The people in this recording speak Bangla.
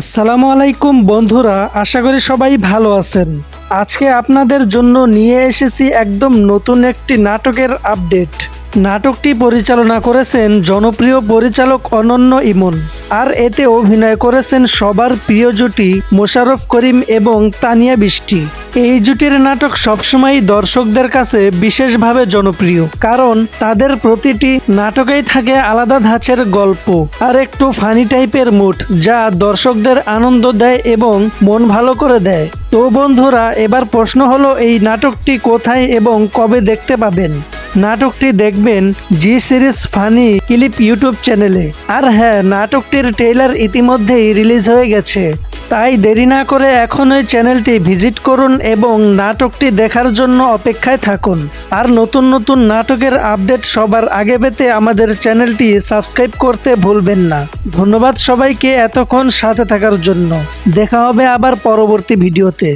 আসসালামু আলাইকুম বন্ধুরা, আশা করি সবাই ভালো আছেন। আজকে আপনাদের জন্য নিয়ে এসেছি একদম নতুন একটি নাটকের আপডেট। নাটকটি পরিচালনা করেছেন জনপ্রিয় পরিচালক অনন্য ইমন, আর এতে অভিনয় করেছেন সবার প্রিয় জুটি মোশাররফ করিম এবং তানিয়া বৃষ্টি। এই জুটির নাটক সবসময় দর্শকদের কাছে বিশেষভাবে জনপ্রিয়, কারণ তাদের প্রতিটি নাটকেই থাকে আলাদা ধাঁচের গল্প আর একটু ফানি টাইপের মুড যা দর্শকদের আনন্দ দেয় এবং মন ভালো করে দেয়। তো বন্ধুরা, এবার প্রশ্ন হলো এই নাটকটি কোথায় এবং কবে দেখতে পাবেন? নাটকটি দেখবেন G series funny clip YouTube চ্যানেলে। আর হ্যাঁ নাটকটির ট্রেলার ইতিমধ্যেই রিলিজ হয়ে গেছে। তাই দেরি না করে এখনই চ্যানেলটি ভিজিট করুন এবং নাটকটি দেখার জন্য অপেক্ষায় থাকুন। আর নতুন নতুন নাটকের আপডেট সবার আগে পেতে আমাদের চ্যানেলটি সাবস্ক্রাইব করতে ভুলবেন না। ধন্যবাদ সবাইকে এতক্ষণ সাথে থাকার জন্য। দেখা হবে আবার পরবর্তী ভিডিওতে।